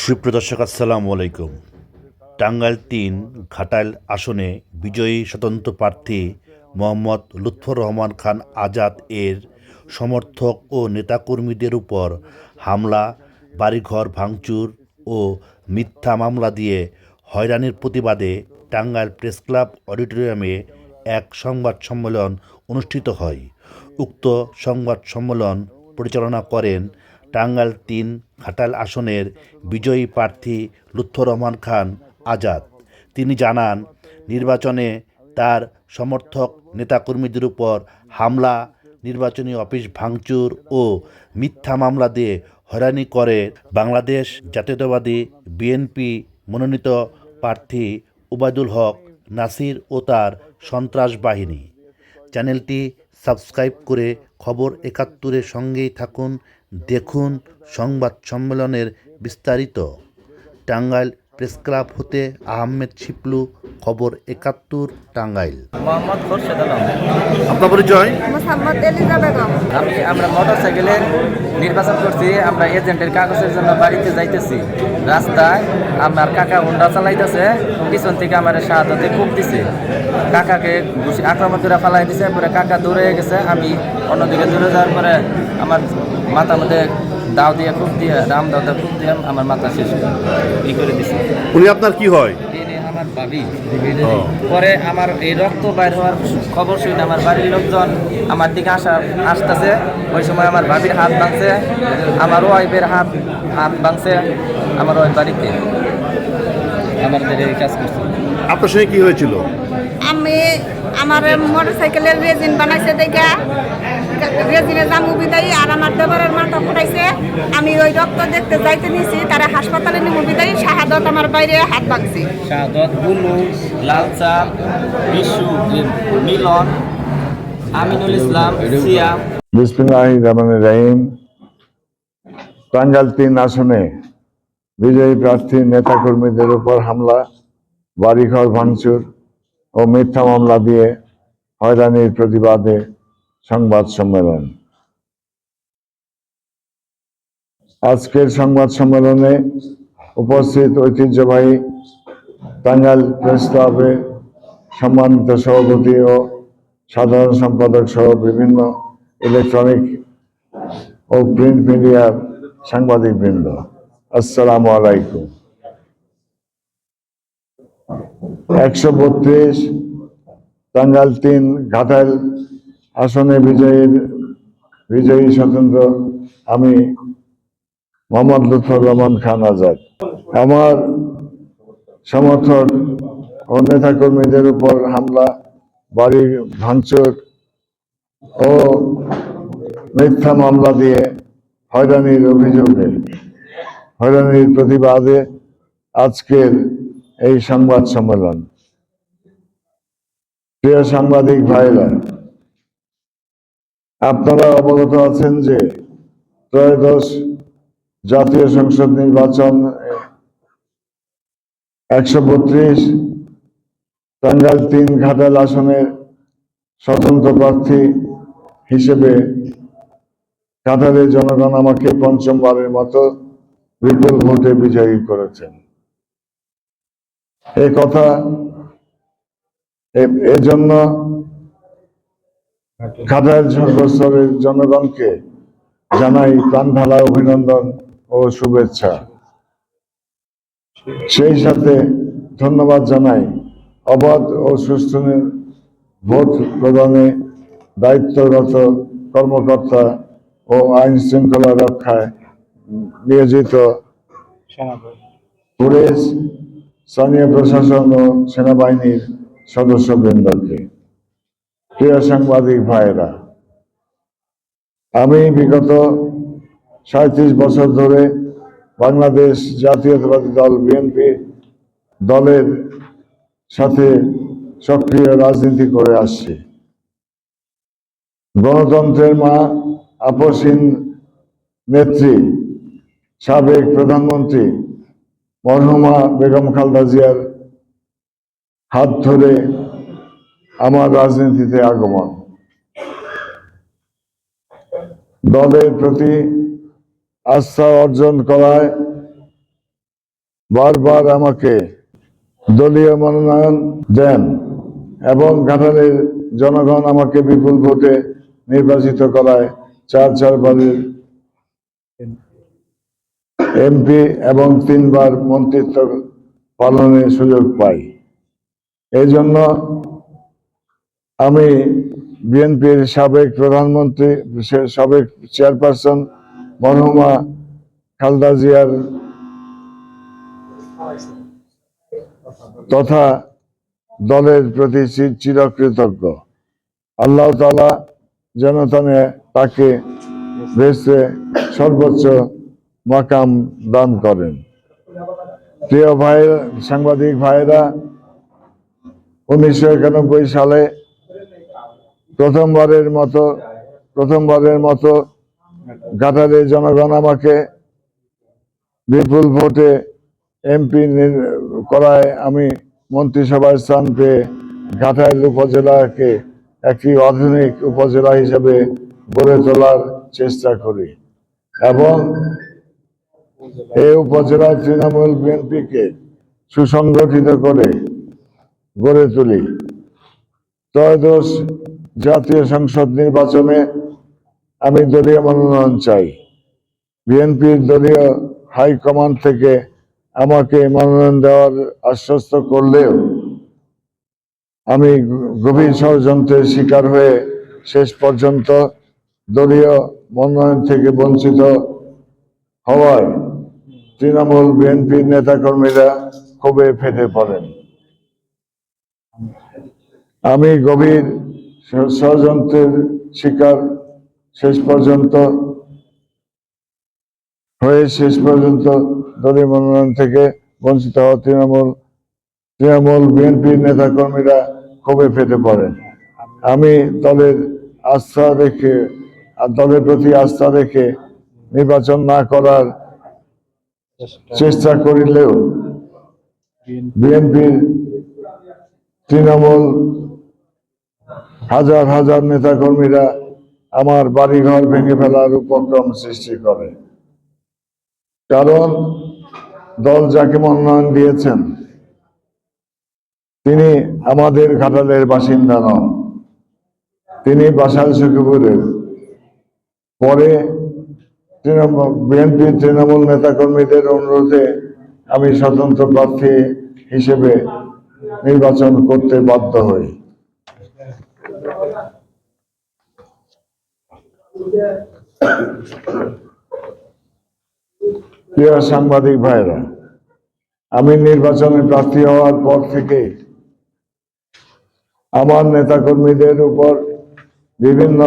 সুপ্রদর্শক আসসালামু আলাইকুম। টাঙ্গাইল তিন ঘাটাইল আসনে বিজয়ী স্বতন্ত্র প্রার্থী মোহাম্মদ লুৎফর রহমান খান আজাদ এর সমর্থক ও নেতাকর্মীদের উপর হামলা, বাড়িঘর ভাঙচুর ও মিথ্যা মামলা দিয়ে হয়রানির প্রতিবাদে টাঙ্গাইল প্রেস ক্লাব অডিটোরিয়ামে এক সংবাদ সম্মেলন অনুষ্ঠিত হয়। উক্ত সংবাদ সম্মেলন পরিচালনা করেন টাঙ্গাইল তিন ঘাটাল আসনের বিজয়ী প্রার্থী লুৎফর রহমান খান আজাদ। তিনি জানান, নির্বাচনে তার সমর্থক নেতাকর্মীদের উপর হামলা, নির্বাচনী অফিস ভাঙচুর ও মিথ্যা মামলা দিয়ে হয়রানি করে বাংলাদেশ জাতীয়তাবাদী বিএনপি মনোনীত প্রার্থী উবায়দুল হক নাসির ও তার সন্ত্রাস বাহিনী। চ্যানেলটি সাবস্ক্রাইব করে খবর একাত্তরের সঙ্গেই থাকুন। দেখুন সংবাদ সম্মেলনের বিস্তারিত। টাঙ্গাইল প্রেস ক্লাব হতে আহমেদ শিপলু খবর একাত্তর টাঙ্গাইল। মোহাম্মদ খোরশেদ আলম। আপনার পরিচয়? মোসাম্মদ এলিজা বেগম। আমি আমরা মোটর সাইকেলে নির্বাচন করছি আমরা এজেন্টের কাগজের জন্য বাড়িতে যাইতেছি। রাস্তায় আমার কাকা হুন্ডা চালাইতেছে পিছন থেকে আমার শাহাদতে খুব দিছে। কাকাকে ঘুষি আক্রমণ করে ফালাই দিছে পরে কাকা দৌড়ে গেছে আমি অন্যদিকে দূরে যাওয়ার পরে আমার মাথার মধ্যে দাও দিয়ে খুব দিয়ে রাম দাও দিয়ে কূপ দিয়ে আমার মাথা শেষ ই করে দিছে। উনি আপনার কি হয়? আমার ভাবি পরে আমার এই রক্ত বাইর হওয়ার খবর শুনে আমার বাড়ির লোকজন আমার দিকে আসা আসতেছে। ওই সময় আমার ভাবির হাত ভাঙছে আমার ওয়াইফের হাত হাত ভাঙছে আমার ওয়াইফ বাড়িতে। আমাদের এই কাজ করছে। আপনার সঙ্গে কি হয়েছিল? আমি আমার মোটর সাইকেলের রেজিন বানাইছে দেখে। রেজিনে জামু বিদায়ী আর আমার দেবরের মাথা ফুটাইছে। আমি ওই রক্ত দেখতে যাইতে নিছি তারা হাসপাতালে নিমু বিদায়ী শাহাদত আমার বাইরে হাত ভাঙছি শাহাদত বুলু লালচা বিশু মিলন আমিনুল ইসলাম সিয়া। বিসমিল্লাহ রহমান রহিম। টাঙ্গাইল তিন আসনে বিজয়ী প্রার্থী নেতাকর্মীদের উপর হামলা বাড়িঘর ভাঙচুর ও মিথ্যা মামলা দিয়ে হয়রানির প্রতিবাদে সংবাদ সম্মেলন। আজকের সংবাদ সম্মেলনে উপস্থিত ঐতিহ্যবাহী টাঙ্গাইল প্রেস ক্লাবের সম্মানিত সভাপতি ও সাধারণ সম্পাদক সহ বিভিন্ন ইলেকট্রনিক ও প্রিন্ট মিডিয়ার সাংবাদিকবৃন্দ। আসসালামু আলাইকুম। একশো বত্রিশ টাঙ্গাইল তিন ঘাটাইল আসনে বিজয়ীর বিজয়ী স্বতন্ত্র আমি মোহাম্মদ লুৎফর রহমান খান আজাদ। আমার সমর্থক ও নেতাকর্মীদের উপর হামলা, বাড়ি ভাঙচুর ও মিথ্যা মামলা দিয়ে হয়রানির অভিযোগে হয়রানির প্রতিবাদে আজকের এই সংবাদ সম্মেলন। প্রিয় সাংবাদিক ভাইরা আপনারা অবগত আছেন যে ত্রয়োদশ জাতীয় সংসদ নির্বাচন একশো বত্রিশ, টাঙ্গাইল তিন ঘাটাল আসনের স্বতন্ত্র প্রার্থী হিসেবে কাতারের জনগণ আমাকে পঞ্চমবারের মতো বিপুল ভোটে বিজয়ী করেছেন। এই কথা, এ- এজন্য ঘাটাইল সর্বস্তরের জনগণকে জানাই প্রাণ ঢালা অভিনন্দন ও শুভেচ্ছা। সেই সাথে ধন্যবাদ জানাই অবাধ ও সুষ্ঠু ভোট প্রদানে দায়িত্বরত কর্মকর্তা ও আইন শৃঙ্খলা রক্ষায় নিয়োজিত পুলিশ, স্থানীয় প্রশাসন ও সেনাবাহিনীর সদস্যবৃন্দকে। প্রিয় সাংবাদিক ভাইয়েরা, আমি বিগত সাঁত্রিশ বছর ধরে বাংলাদেশ জাতীয়তাবাদী দল বিএনপি দলের সাথে সক্রিয় রাজনীতি করে আসছি। গণতন্ত্রের মা আপসীন নেত্রী, সাবেক প্রধানমন্ত্রী মরহুমা বেগম খালদা জিয়ার হাত ধরে আমার রাজনীতিতে আগমন। দলের প্রতি আস্থা অর্জন করায় বারবার আমাকে দলীয় মনোনয়ন দেন এবং ঘাটালের জনগণ আমাকে বিপুল ভোটে নির্বাচিত করায় চার চারবারের এমপি এবং তিনবার মন্ত্রিত্ব পালনের সুযোগ পাই। এই জন্য আমি বিএনপির সাবেক প্রধানমন্ত্রী সাবেক চেয়ারপারসন মরহুমা খালদা জিয়ার তথা দলের প্রতি চিরকৃতজ্ঞ। আল্লাহ তালা যেন তাকে বেসে সর্বোচ্চ মাকাম দান করেন। প্রিয় ভাই সাংবাদিক ভাইরা উনিশশো একানব্বই সালে প্রথমবারের মতো প্রথমবারের মতো ঘাটালের জনগণ আমাকে বিপুল ভোটে এমপি করায় আমি মন্ত্রিসভায় স্থান পেয়ে ঘাটাইল উপজেলাকে একটি আধুনিক উপজেলা হিসেবে গড়ে তোলার চেষ্টা করি এবং এই উপজেলা তৃণমূল বিএনপিকে সুসংগঠিত করে গড়ে তুলি। ত্রয়োদশ জাতীয় সংসদ নির্বাচনে আমি দলীয় মনোনয়ন চাই। বিএনপির দলীয় হাইকমান্ড থেকে আমাকে মনোনয়ন দেওয়ার আশ্বস্ত করলেও আমি গভীর ষড়যন্ত্রের শিকার হয়ে শেষ পর্যন্ত দলীয় মনোনয়ন থেকে বঞ্চিত হওয়ায় তৃণমূল বিএনপির নেতাকর্মীরা ক্ষোভে ফেটে পড়েন। আমি গভীর ষড়যন্ত্রের শিকার শেষ পর্যন্ত, হয়ে শেষ পর্যন্ত দলীয় মনোনয়ন থেকে বঞ্চিত হওয়া তৃণমূল তৃণমূল বিএনপির নেতাকর্মীরা ক্ষোভে ফেটে পড়েন। আমি দলের আস্থা রেখে, আর দলের প্রতি আস্থা রেখে নির্বাচন না করার চেষ্টা করিলেও বিএনপির তৃণমূল হাজার হাজার নেতাকর্মীরা আমার বাড়িঘর ভেঙে ফেলার উপক্রম সৃষ্টি করে। কারণ দল যাকে মনোনয়ন দিয়েছেন, তিনি আমাদের ঘাটালের বাসিন্দা নন। তিনি বাসাল সখীপুরের। পরে তৃণমূল বিএনপির তৃণমূল নেতাকর্মীদের অনুরোধে আমি স্বতন্ত্র প্রার্থী হিসেবে নির্বাচন করতে বাধ্য হই। প্রিয় সাংবাদিক ভাইরা, আমি নির্বাচনে প্রার্থী হওয়ার পর থেকে আমার নেতাকর্মীদের উপর বিভিন্ন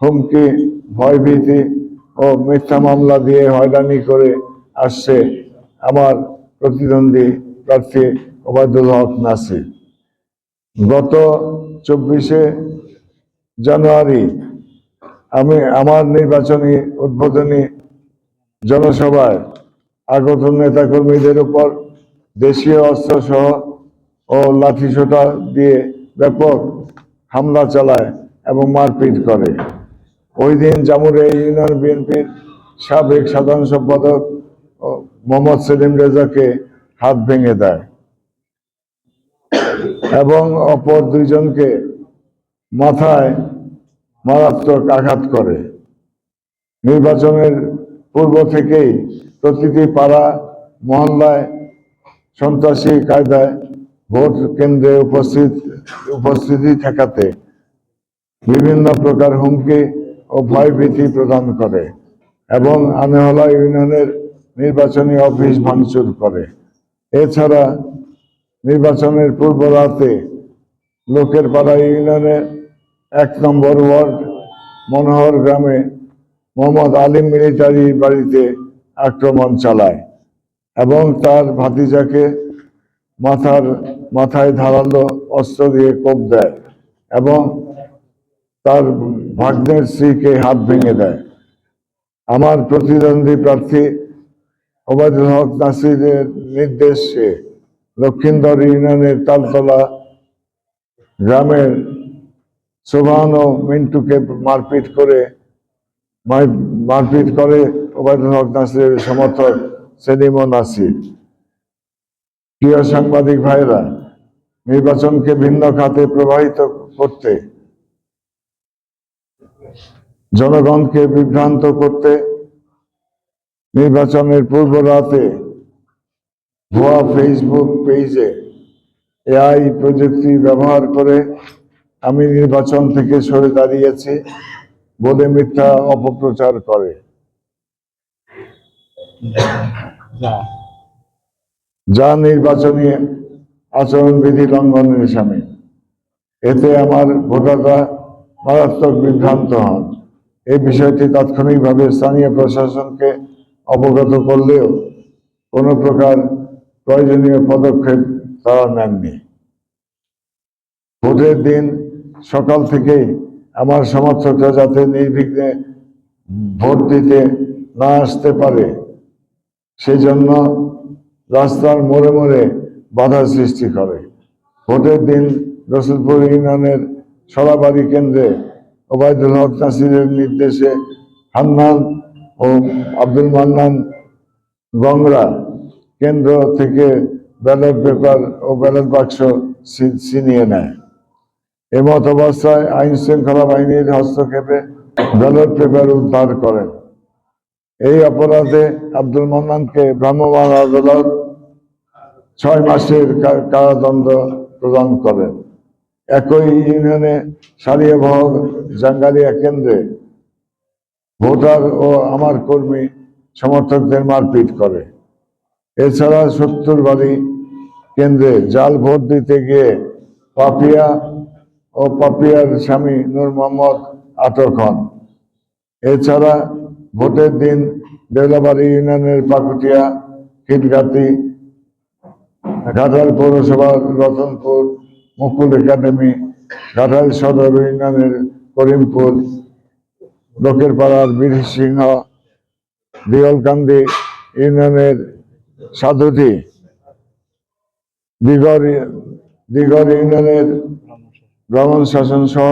হুমকি, ভয়ভীতি ও মিথ্যা মামলা দিয়ে হয়রানি করে আসছে আমার প্রতিদ্বন্দ্বী প্রার্থী ওবায়দুল হক নাসির। গত চব্বিশে জানুয়ারি আমি আমার নির্বাচনী উদ্বোধনী জনসভায় আগত নেতাকর্মীদের উপর দেশীয় অস্ত্র সহ ও লাঠিসোঁটা দিয়ে ব্যাপক হামলা চালায় এবং মারপিট করে। ওই দিন জামুরে ইউনিয়ন বিএনপির সাবেক সাধারণ সম্পাদক মোহাম্মদ সেলিম রেজাকে হাত ভেঙে দেয় এবং অপর দুইজনকে মাথায় মারাত্মক আঘাত করে। নির্বাচনের পূর্ব থেকেই প্রতিটি পাড়া, মহল্লায় সন্ত্রাসী কায়দায় ভোট কেন্দ্রে উপস্থিত, উপস্থিতি ঠেকাতে বিভিন্ন প্রকার হুমকি ও ভয়ভীতি প্রদান করে এবং আনেহলা ইউনিয়নের নির্বাচনী অফিস ভাঙচুর করে। এছাড়া নির্বাচনের পূর্ব রাতে লোকের পাড়া ইউনিয়নের এক নম্বর ওয়ার্ড, মনোহর গ্রামে মোহাম্মদ আলিম মিলিটারি বাড়িতে আক্রমণ চালায় এবং তার ভাতিজাকে মাথার, মাথায় ধারালো অস্ত্র দিয়ে কোপ দেয় এবং তার ভাগ্নের স্ত্রীকে হাত ভেঙে দেয়। আমার প্রতিদ্বন্দ্বী প্রার্থী ওবায়দুল হক নাসিরের নির্দেশে লক্ষিন্দর ইউনিয়নের তালতলা গ্রামের সোভান ও মিন্টুকে মারপিট করে মারপিট করে ওবায়দুল সমর্থক সেলিম ও নাসির। প্রিয় সাংবাদিক ভাইরা নির্বাচনকে ভিন্ন খাতে প্রবাহিত করতে, জনগণকে বিভ্রান্ত করতে, নির্বাচনের পূর্ব রাতে ভুয়া ফেসবুক পেজে এআই প্রযুক্তি ব্যবহার করে আমি নির্বাচন থেকে সরে দাঁড়িয়েছি। বলে মিথ্যা অপপ্রচার করে। যা নির্বাচনী আচরণবিধি লঙ্ঘনের সামিল এতে আমার ভোটাররা মারাত্মক বিভ্রান্ত হন। এই বিষয়টি তাৎক্ষণিকভাবে স্থানীয় প্রশাসনকে অবগত করলেও কোনো প্রকার প্রয়োজনীয় পদক্ষেপ তারা নেননি। ভোটের দিন সকাল থেকেই আমার সমর্থকরা যাতে নির্বিঘ্নে ভোট দিতে না আসতে পারে। সেজন্য রাস্তার মোড়ে মোড়ে বাধা সৃষ্টি করে। ভোটের দিন রসুলপুর ইউনিয়নের সরাবাড়ি কেন্দ্রে ওবায়দুল হক নাসিরের নির্দেশে হান্নান ও আব্দুল মান্নান গংরা কেন্দ্র থেকে ব্যালট পেপার ও ব্যালট বাক্স ছিনিয়ে নেয়। এমত অবস্থায় আইন শৃঙ্খলা বাহিনীর হস্তক্ষেপে ব্যালট পেপার উদ্ধার করেন। এই অপরাধে আব্দুল মান্নানকে ভ্রাম্যমাণ আদালত ছয় মাসের কারাদণ্ড প্রদান করেন। একই ইউনিয়নে সারিয়াবহ জাঙ্গালিয়া কেন্দ্রে ভোটার ও আমার কর্মী সমর্থকদের মারপিট করে। এছাড়া সত্তর বাড়ি কেন্দ্রে জাল ভোট দিতে গিয়ে পাপিয়া ও পাপিয়ার স্বামী নূর মোহাম্মদ আটক হন এছাড়া ভোটের দিন দেউলাবাড়ি ইউনিয়নের পাকুটিয়া, খিটগাতি, ঘাটাল পৌরসভার রতনপুর, মুকুল একাডেমি, ঘাটাল সদর ইউনিয়নের করিমপুর লোকের পাড়ার বীর সিংহ দিগলকান্দি ইউনিয়নের সাধুটি দিগর দিগর ইউনিয়নের ভ্রমণ শাসন সহ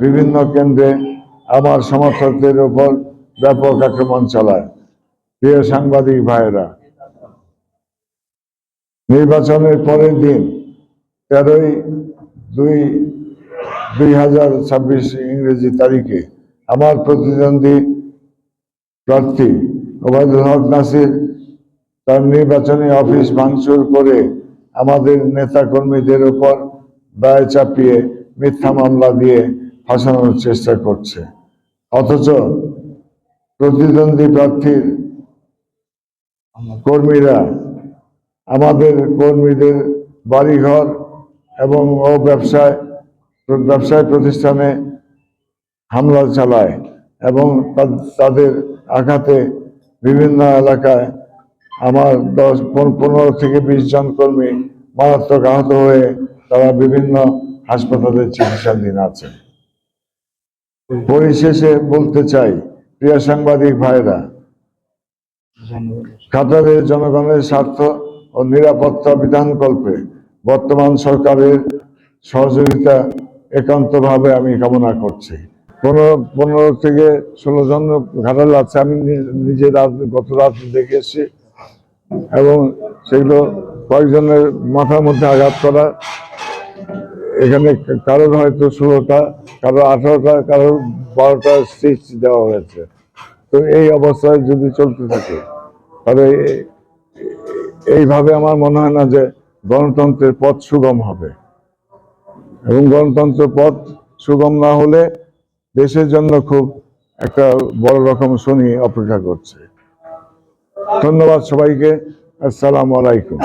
বিভিন্ন কেন্দ্রে আমার সমর্থকদের উপর ব্যাপক আক্রমণ চালায়। প্রিয় সাংবাদিক ভাইয়েরা, নির্বাচনের পরের দিন তেরোই দুই দুই হাজার ছাব্বিশ ইংরেজি তারিখে আমার প্রতিদ্বন্দ্বী প্রার্থী ওবায়দুল হক নাসির তার নির্বাচনী অফিস ভাঙচুর করে আমাদের নেতা কর্মীদের উপর দায় চাপিয়ে মিথ্যা মামলা দিয়ে ফাঁসানোর চেষ্টা করছে। অথচ প্রতিদ্বন্দ্বী প্রার্থীর কর্মীরা, আমাদের কর্মীদের বাড়িঘর এবং ও ব্যবসায় ব্যবসায় প্রতিষ্ঠানে হামলা চালায় এবং তাদের আঘাতে বিভিন্ন এলাকায় আমার দশ, পন- পনেরো থেকে বিশ জন কর্মী মারাত্মক আহত হয়ে তারা বিভিন্ন হাসপাতালে চিকিৎসাধীন আছে পরিশেষে বলতে চাই, প্রিয় সাংবাদিক ভাইরা কাতারের জনগণের স্বার্থ ও নিরাপত্তা বিধানকল্পে বর্তমান সরকারের সহযোগিতা একান্তভাবে আমি কামনা করছি। পনেরো পনেরো থেকে ষোলো জন ঘাটাল আছে, আমি নিজে রাত, গত রাত দেখেছি এবং সেগুলো কয়েকজনের মাথার মধ্যে আঘাত করা এখানে কারোর হয়তো ষোলোটা, কারও আঠারোটা কারোর বারোটা স্টিচ দেওয়া হয়েছে। তো এই অবস্থায় যদি চলতে থাকে, তাহলে এইভাবে আমার মনে হয় না যে গণতন্ত্রের পথ সুগম হবে। এবং গণতন্ত্রের পথ সুগম না হলে দেশের জন্য খুব একটা বড় রকম শনি অপেক্ষা করছে। ধন্যবাদ সবাইকে। আসসালামু আলাইকুম।